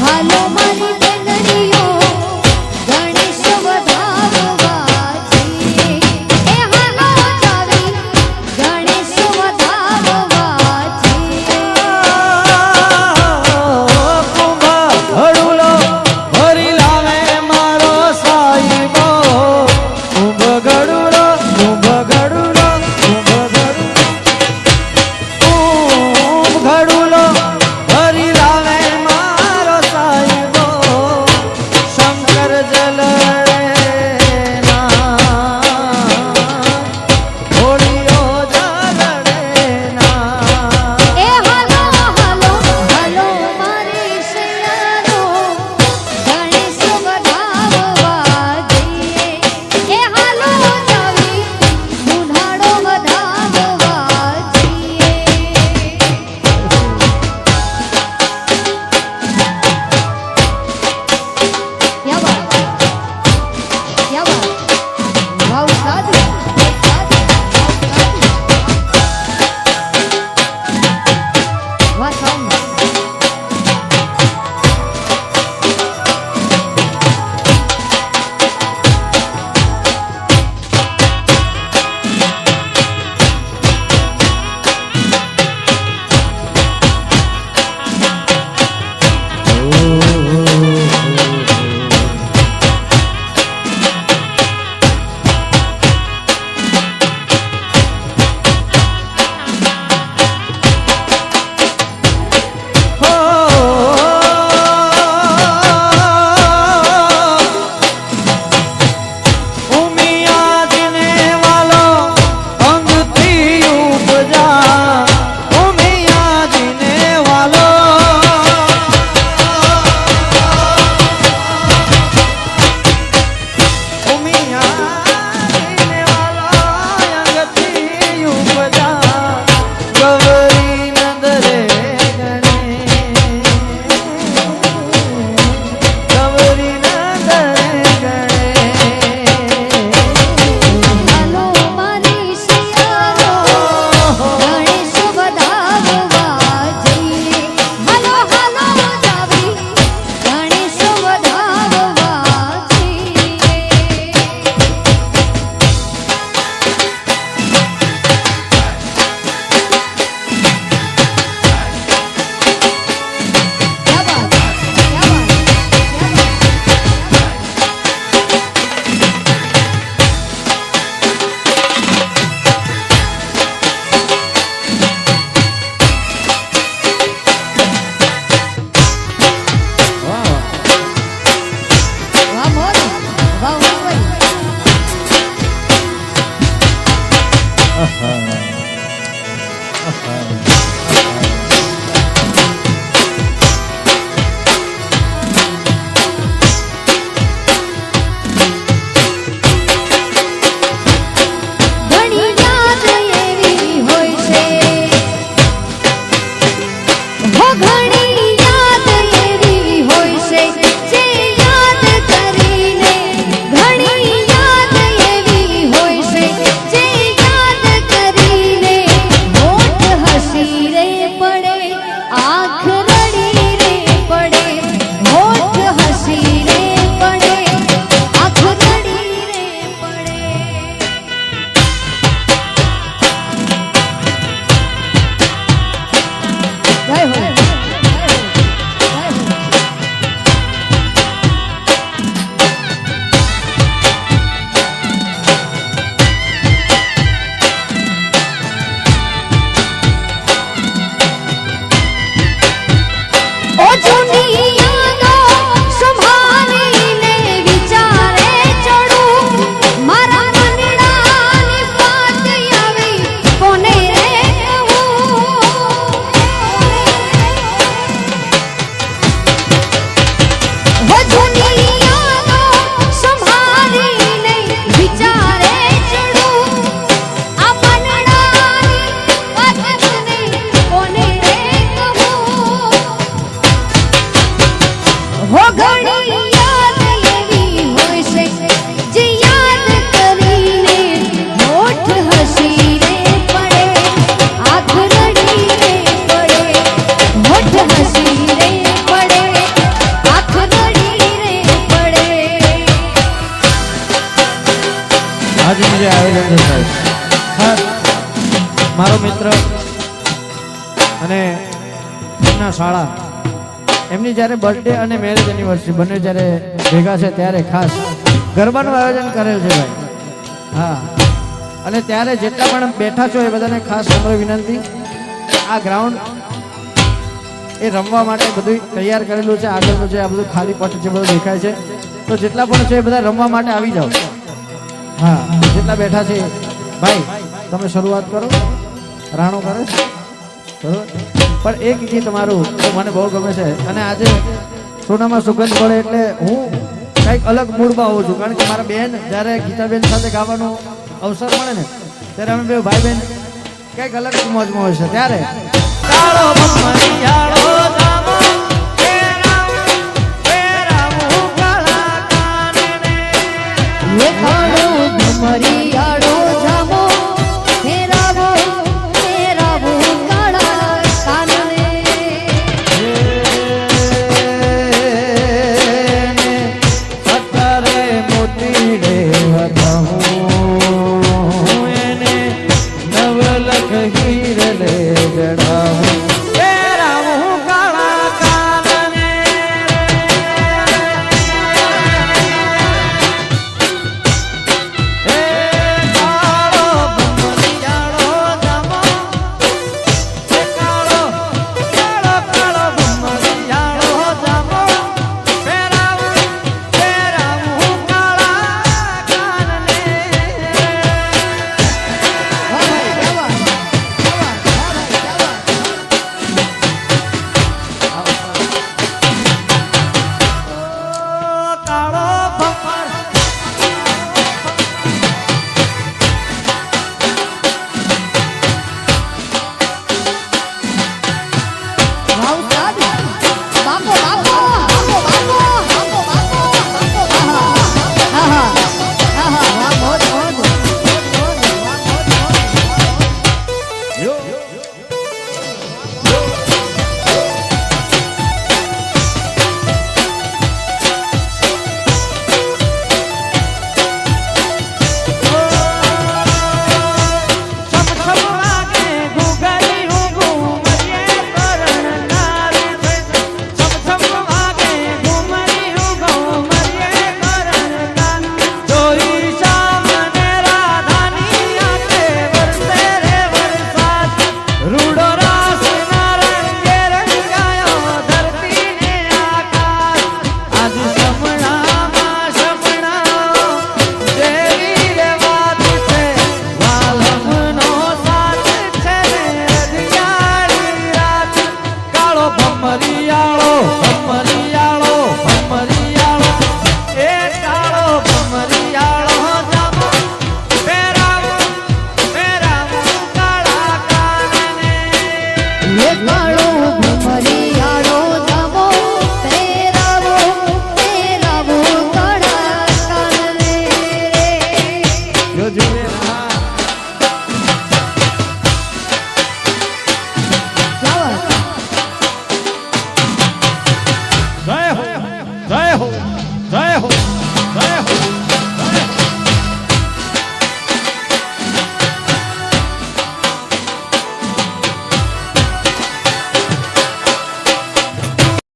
હાલો મારી અને એમના શાળા. એમની જ્યારે બર્થડે અને મેરેજ એનિવર્સરી બંને જ્યારે ભેગા છે ત્યારે ખાસ ગરબાનું આયોજન કરેલ છે ભાઈ. હા. અને ત્યારે જેટલા પણ બેઠા છો એ બધાને ખાસ નમ્ર વિનંતી. આ ગ્રાઉન્ડ એ રમવા માટે બધું તૈયાર કરેલું છે. આગળનું છે આ બધું ખાલી પટ છે, બધું દેખાય છે. તો જેટલા પણ છે એ બધા રમવા માટે આવી જાઓ. હા, જેટલા બેઠા છે ભાઈ, તમે શરૂઆત કરો. રાણો કરે બરોબર? પણ એક ગીત મારું મને બહુ ગમે છે અને આજે સોનામાં સુગંધ પડે એટલે હું કંઈક અલગ મૂડમાં હોઉં છું. કારણ કે મારા બેન જ્યારે ગીતાબેન સાથે ગાવાનો અવસર મળે ને, ત્યારે અમે બે ભાઈ બહેન કંઈક અલગ મોજમાં હોય છે. ત્યારે ஜனேகடா